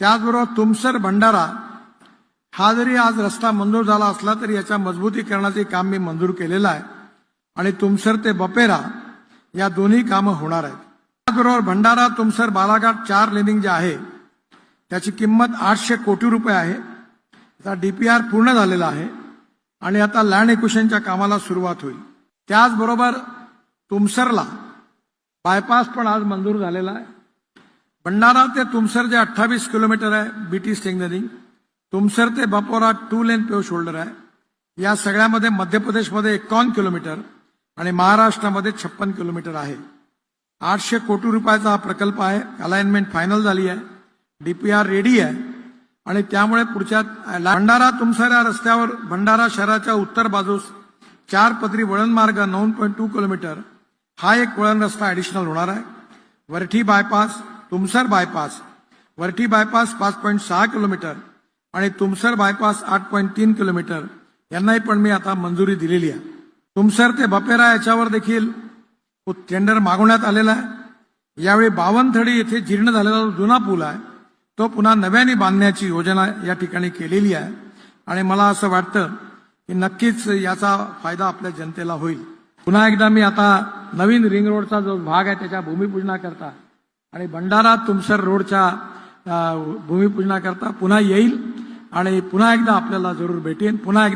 त्याचबरोबर तुमसर भंडारा हा जरी आज रस्ता मंजूर झाला असला तरी याच्या मजबूतीकरणाचे काम मी मंजूर केलेलं आहे. आणि तुमसर ते बपेरा या दोन्ही कामं होणार आहेत. त्याचबरोबर भंडारा तुमसर बालाघाट चार लेनिंग जे आहे त्याची किंमत आठशे कोटी रुपये आहे. आता डीपीआर पूर्ण झालेला आहे. आणि आता लँड इक्वेशनच्या कामाला सुरुवात होईल. त्याचबरोबर तुमसरला बायपास पण आज मंजूर झालेला आहे. भंडारा ते तुमसर जे अठ्ठावीस किलोमीटर आहे बीटी सिग्नरिंग तुमसर ते Bapora two lane pave shoulder आहे. या सगळ्यामध्ये मध्य प्रदेशमध्ये एकावन्न किलोमीटर आणि महाराष्ट्रामध्ये छप्पन किलोमीटर आहे. आठशे कोटी रुपयाचा हा प्रकल्प आहे. अलाइनमेंट फायनल झाली आहे. डीपीआर रेडी आहे. आणि त्यामुळे पुढच्या भंडारा तुमसर या रस्त्यावर भंडारा शहराच्या उत्तर बाजूस चार पदरी वळण मार्ग नऊ पॉईंट टू किलोमीटर. हा एक वळण रस्ता ऍडिशनल होणार आहे. Warathi bypass Tumsar bypass Warathi bypass पाच पॉईंट सहा किलोमीटर आणि तुमसर बायपास आठ पॉईंट तीन किलोमीटर. यांनाही पण मी आता मंजुरी दिलेली आहे. तुमसर ते बपेरा याच्यावर देखील टेंडर मागवण्यात आलेला आहे. यावेळी बावनथडी येथे जीर्ण झालेला जो जुना पूल आहे तो पुन्हा नव्याने बांधण्याची योजना या ठिकाणी केलेली आहे. आणि मला असं वाटतं की नक्कीच याचा फायदा आपल्या जनतेला होईल. पुन्हा एकदा मी आता नवीन रिंग रोडचा जो भाग आहे त्याच्या भूमिपूजनाकरता आणि भंडारा तुमसर रोडच्या भूमिपूजनाकरता पुन्हा येईल आणि पुन्हा एकदा आपल्याला जरूर भेटेन. पुन्हा एकदा